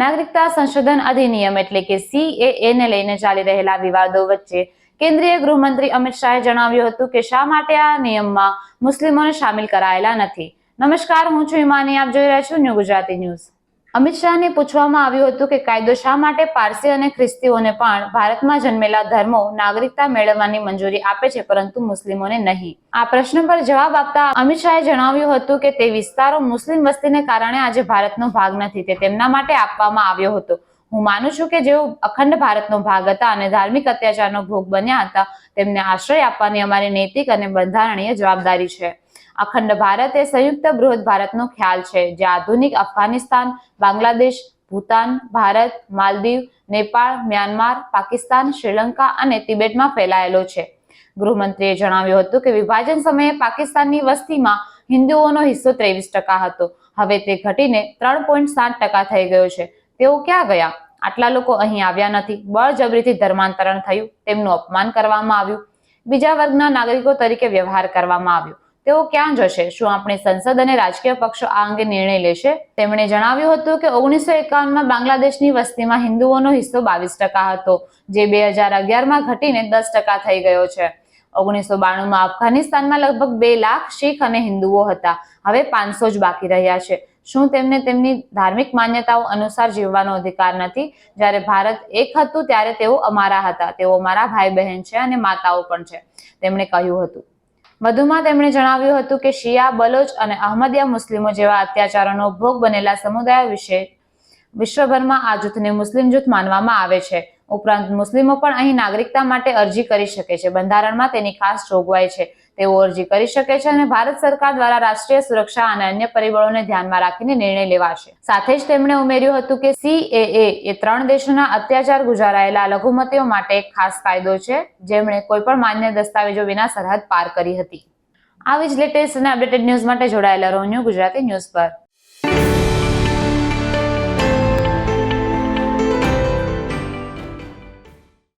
નાગરિકતા સંશોધન અધિનિયમ એટલે કે સીએએ ને લઈને ચાલી રહેલા વિવાદો વચ્ચે કેન્દ્રીય ગૃહમંત્રી અમિત શાહે જણાવ્યું હતું કે શા માટે આ નિયમમાં મુસ્લિમોને સામેલ કરાયેલા નથી. નમસ્કાર, હું છું હિમાની, આપ જોઈ રહ્યા છો ન્યૂ ગુજરાતી ન્યૂઝ. અમિત શાહને પૂછવામાં આવ્યું હતું કે કાયદો શા માટે પારસી અને ખ્રિસ્તીઓને પણ ભારતમાં જન્મેલા ધર્મો નાગરિકતા મેળવવાની મંજૂરી આપે છે, પરંતુ મુસ્લિમોને નહીં? આ પ્રશ્ન પર જવાબ આપતા અમિત શાહે જણાવ્યું હતું કે તે વિસ્તારો મુસ્લિમ વસ્તીને કારણે આજે ભારતનો ભાગ નથી, તે તેમના માટે આપવામાં આવ્યો હતો. હું માનું છું કે જેઓ અખંડ ભારતનો ભાગ હતા અને ધાર્મિક અત્યાચારનો ભોગ બન્યા હતા, તેમને આશ્રય આપવાની અમારી નૈતિક અને બંધારણીય જવાબદારી છે. અખંડ ભારત એ સંયુક્ત બૃહદ ભારતનો ખ્યાલ છે. જે આધુનિક અફઘાનિસ્તાન, બાંગ્લાદેશ, ભૂતાન, ભારત, માલદીવ, નેપાળ, મ્યાનમાર, પાકિસ્તાન, શ્રીલંકા અને તિબેટમાં ફેલાયેલો છે. ગૃહમંત્રીએ જણાવ્યું હતું કે વિભાજન સમયે પાકિસ્તાનની વસ્તીમાં હિન્દુઓનો હિસ્સો ત્રેવીસ ટકા હતો. હવે તે ઘટીને ત્રણ પોઈન્ટ સાત ટકા થઈ ગયો છે. તેઓ ક્યાં ગયા? આટલા લોકો અહીં આવ્યા નથી. બળજબરીથી ધર્માંતરણ થયું. તેમનું અપમાન કરવામાં આવ્યું. બીજા વર્ગના નાગરિકો તરીકે વ્યવહાર કરવામાં આવ્યો. તેઓ ક્યાં જશે? શું આપણી સંસદ અને રાજકીય પક્ષો આ અંગે નિર્ણય લેશે? તેમણે જણાવ્યું હતું કે ઓગણીસો એકાવનમાં બાંગ્લાદેશની વસ્તીમાં હિન્દુઓનો હિસ્સો બાવીસ ટકા હતો, જે બે હજાર અગિયારમાં ઘટીને દસ ટકા થઈ ગયો છે. ઓગણીસો બાણુંમાં અફઘાનિસ્તાનમાં લગભગ બે લાખ શીખ અને હિન્દુઓ હતા. હવે પાંચસો જ બાકી રહ્યા છે. શું તેમને તેમની ધાર્મિક માન્યતાઓ અનુસાર જીવવાનો અધિકાર નથી? જ્યારે ભારત એક હતું, ત્યારે તેઓ અમારા હતા. તેઓ અમારા ભાઈ બહેન છે અને માતાઓ પણ છે, તેમણે કહ્યું હતું. વધુમાં તેમણે જણાવ્યું હતું કે શિયા, બલોચ અને અહમદિયા મુસ્લિમો જેવા અત્યાચારોનો ભોગ બનેલા સમુદાયો વિશે વિશ્વભરમાં આ જૂથને મુસ્લિમ જૂથ માનવામાં આવે છે. ઉપરાંત મુસ્લિમો પણ અહીં નાગરિકતા માટે અરજી કરી શકે છે. બંધારણમાં તેની ખાસ જોગવાઈ છે. તેઓ અરજી કરી શકે છે અને ભારત સરકાર દ્વારા રાષ્ટ્રીય સુરક્ષા અને અન્ય પરિબળોને ધ્યાનમાં રાખીને નિર્ણય લેવાશે. સાથે જ તેમણે ઉમેર્યું હતું કે સીએએ એ ત્રણ દેશોના અત્યાચાર ગુજારાયેલા લઘુમતીઓ માટે એક ખાસ કાયદો છે. જેમણે કોઈ પણ માન્ય દસ્તાવેજો વિના સરહદ પાર કરી હતી. આવી જ લેટેસ્ટ અને અપડેટેડ ન્યૂઝ માટે જોડાયેલા રહો ગુજરાતી ન્યૂઝ પર.